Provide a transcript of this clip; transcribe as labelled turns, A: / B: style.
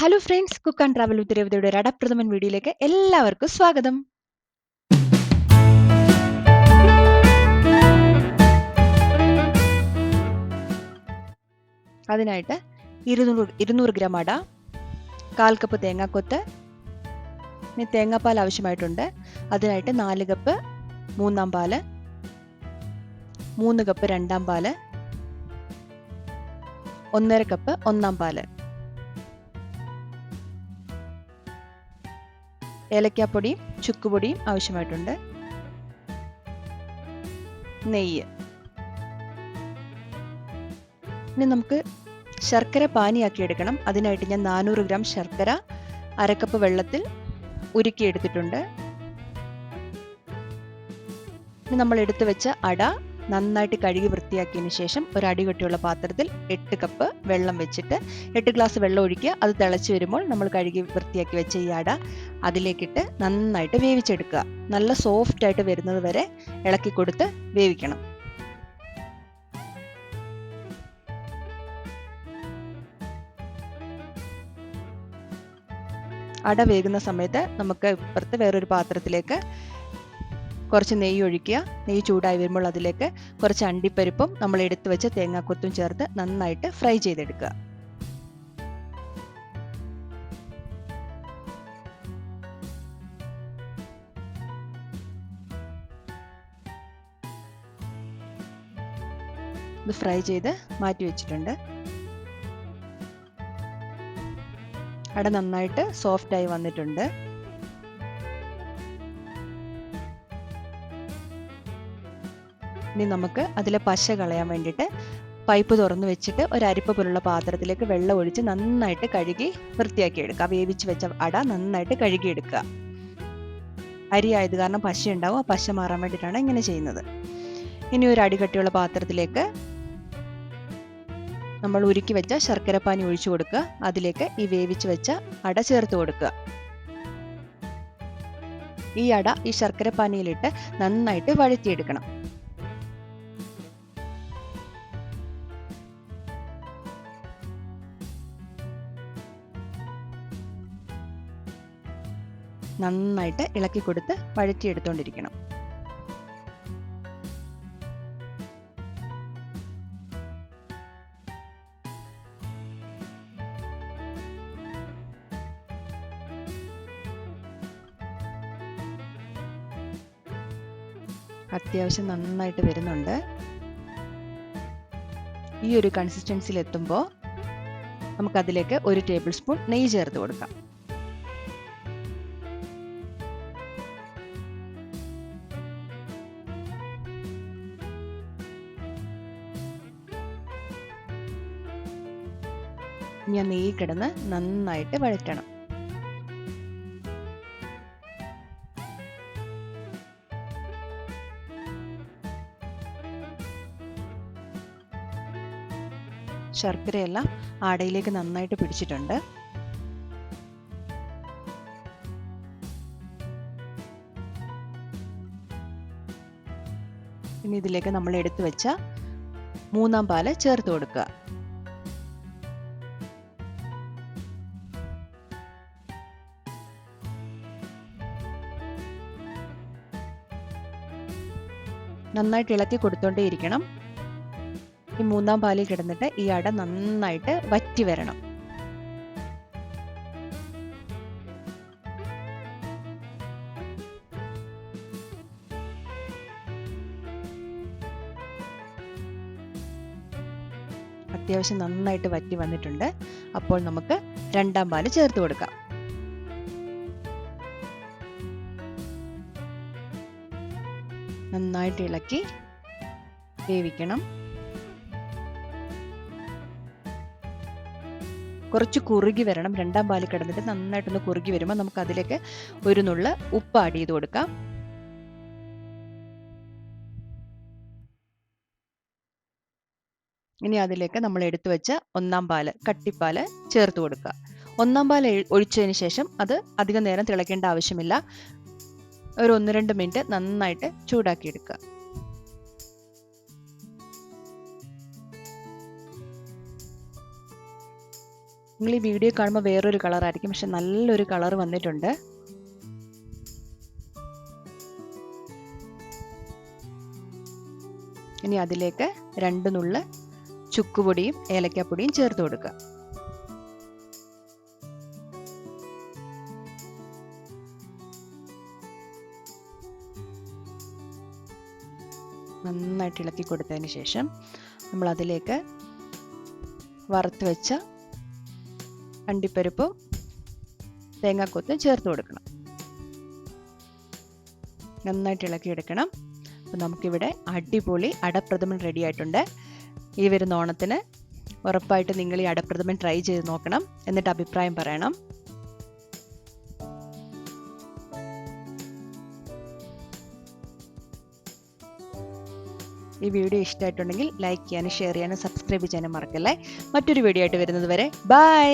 A: Hello friends cook and travel with രവിതയുടെ അടപ്രഥമൻ വീഡിയോയിലേക്ക് എല്ലാവർക്കും സ്വാഗതം. അതിനായിട്ട് ഇരുന്നൂറ് ഇരുന്നൂറ് ഗ്രാം അട കാൽ കപ്പ് തേങ്ങാക്കൊത്ത് തേങ്ങാപ്പാൽ ആവശ്യമായിട്ടുണ്ട്. അതിനായിട്ട് നാല് കപ്പ് മൂന്നാം പാൽ മൂന്ന് കപ്പ് രണ്ടാം പാൽ ഒന്നര കപ്പ് ഒന്നാം പാൽ. ഏലക്കാപ്പൊടിയും ചുക്കുപൊടിയും ആവശ്യമായിട്ടുണ്ട്. നെയ്യ്. ഇനി നമുക്ക് ശർക്കര പാനിയാക്കി എടുക്കണം അതിനായിട്ട് ഞാൻ നാനൂറ് ഗ്രാം ശർക്കര അരക്കപ്പ് വെള്ളത്തിൽ ഉരുക്കിയെടുത്തിട്ടുണ്ട്. നമ്മൾ എടുത്തു വെച്ച അട നന്നായിട്ട് കഴുകി വൃത്തിയാക്കിയതിന് ശേഷം ഒരു അടികെട്ടിയുള്ള പാത്രത്തിൽ എട്ട് കപ്പ് വെള്ളം വെച്ചിട്ട് എട്ട് ഗ്ലാസ് വെള്ളം ഒഴിക്കുക. അത് തിളച്ച് വരുമ്പോൾ നമ്മൾ കഴുകി വൃത്തിയാക്കി വെച്ച ഈ അട അതിലേക്കിട്ട് നന്നായിട്ട് വേവിച്ചെടുക്കുക. നല്ല സോഫ്റ്റ് ആയിട്ട് വരുന്നത് വരെ ഇളക്കി കൊടുത്ത് വേവിക്കണം. അട വേകുന്ന സമയത്ത് നമുക്ക് ഇപ്പുറത്ത് വേറൊരു പാത്രത്തിലേക്ക് കുറച്ച് നെയ്യ് ഒഴിക്കുക. നെയ്യ് ചൂടായി വരുമ്പോൾ അതിലേക്ക് കുറച്ച് അണ്ടിപ്പരിപ്പും നമ്മൾ എടുത്തു വെച്ച തേങ്ങാക്കൊത്തും ചേർത്ത് നന്നായിട്ട് ഫ്രൈ ചെയ്തെടുക്കുക. ഇത് ഫ്രൈ ചെയ്ത് മാറ്റി വെച്ചിട്ടുണ്ട്. അട നന്നായിട്ട് സോഫ്റ്റായി വന്നിട്ടുണ്ട്. ഇനി നമുക്ക് അതിലെ പശ കളയാൻ വേണ്ടിയിട്ട് പൈപ്പ് തുറന്നു വെച്ചിട്ട് ഒരു അരിപ്പ പോലുള്ള പാത്രത്തിലേക്ക് വെള്ളം ഒഴിച്ച് നന്നായിട്ട് കഴുകി വൃത്തിയാക്കി എടുക്കുക. വേവിച്ച് വെച്ച അട നന്നായിട്ട് കഴുകിയെടുക്കുക. അരി ആയത് കാരണം പശ ഉണ്ടാവും. ആ പശ മാറാൻ വേണ്ടിയിട്ടാണ് ഇങ്ങനെ ചെയ്യുന്നത്. ഇനി ഒരു അടികട്ടിയുള്ള പാത്രത്തിലേക്ക് നമ്മൾ ഉരുക്കി വെച്ച ശർക്കരപ്പാനി ഒഴിച്ചു കൊടുക്കുക. അതിലേക്ക് ഈ വേവിച്ച് വെച്ച അട ചേർത്ത് കൊടുക്കുക. ഈ അട ഈ ശർക്കരപ്പാനിയിലിട്ട് നന്നായിട്ട് വഴറ്റിയെടുക്കണം. നന്നായിട്ട് ഇളക്കി കൊടുത്ത് വഴറ്റിയെടുത്തോണ്ടിരിക്കണം. അത്യാവശ്യം നന്നായിട്ട് വരുന്നുണ്ട്. ഈ ഒരു കൺസിസ്റ്റൻസിയിൽ എത്തുമ്പോൾ നമുക്കതിലേക്ക് ഒരു ടേബിൾ സ്പൂൺ നെയ്യ് ചേർത്ത് കൊടുക്കാം. ഞാൻ നെയ്യ് കിടന്ന് നന്നായിട്ട് വഴറ്റണം. ശർക്കരയെല്ലാം ആടയിലേക്ക് നന്നായിട്ട് പിടിച്ചിട്ടുണ്ട്. ഇനി ഇതിലേക്ക് നമ്മൾ എടുത്തു വെച്ച മൂന്നാം പാൽ ചേർത്ത് കൊടുക്കുക. നന്നായിട്ട് ഇളക്കി കൊടുത്തോണ്ടേയിരിക്കണം. ഈ മൂന്നാം പാലിൽ കിടന്നിട്ട് ഈ അട നന്നായിട്ട് വറ്റി വരണം. അത്യാവശ്യം നന്നായിട്ട് വറ്റി വന്നിട്ടുണ്ട്. അപ്പോൾ നമുക്ക് രണ്ടാം പാൽ ചേർത്ത് കൊടുക്കാം. നന്നായിട്ട് ഇളക്കി വേവിക്കണം. കുറച്ച് കുറുകി വരണം. രണ്ടാം പാൽ കിടന്നിട്ട് നന്നായിട്ടൊന്ന് കുറുകി വരുമ്പോൾ നമുക്ക് അതിലേക്ക് ഒരു നുള്ള ഉപ്പ് ആഡ് ചെയ്ത് കൊടുക്കാം. ഇനി അതിലേക്ക് നമ്മൾ എടുത്തു വെച്ച ഒന്നാം പാൽ കട്ടിപ്പാൽ ചേർത്ത് കൊടുക്കുക. ഒന്നാം പാൽ ഒഴിച്ചതിന് ശേഷം അത് അധികം നേരം തിളയ്ക്കേണ്ട ആവശ്യമില്ല. ഒരു ഒന്ന് രണ്ട് മിനിറ്റ് നന്നായിട്ട് ചൂടാക്കി എടുക്കുക നിങ്ങൾ ഈ വീഡിയോ കാണുമ്പോൾ വേറൊരു കളറായിരിക്കും പക്ഷെ നല്ലൊരു കളർ വന്നിട്ടുണ്ട്. ഇനി അതിലേക്ക് രണ്ട് നുള്ള് ചുക്കുപൊടിയും ഏലക്കാപ്പൊടിയും ചേർത്ത് കൊടുക്കുക. നന്നായിട്ട് ഇളക്കി കൊടുത്തതിന് ശേഷം നമ്മൾ അതിലേക്ക് വറുത്ത് വെച്ച അണ്ടിപ്പരിപ്പും തേങ്ങാക്കൊത്തും ചേർത്ത് കൊടുക്കണം. നന്നായിട്ട് ഇളക്കിയെടുക്കണം അപ്പോൾ നമുക്കിവിടെ അടിപൊളി അടപ്രഥമൻ റെഡി ആയിട്ടുണ്ട്. ഈ വരുന്ന ഓണത്തിന് ഉറപ്പായിട്ട് നിങ്ങൾ ഈ അടപ്രഥമൻ ട്രൈ ചെയ്ത് നോക്കണം. എന്നിട്ട് അഭിപ്രായം പറയണം. ഈ വീഡിയോ ഇഷ്ടമായിട്ടുണ്ടെങ്കിൽ ലൈക്ക് ചെയ്യാനും ഷെയർ ചെയ്യാനും സബ്സ്ക്രൈബ് ചെയ്യാനും മറക്കല്ലേ. മറ്റൊരു വീഡിയോ ആയിട്ട് വരുന്നത് വരെ ബൈ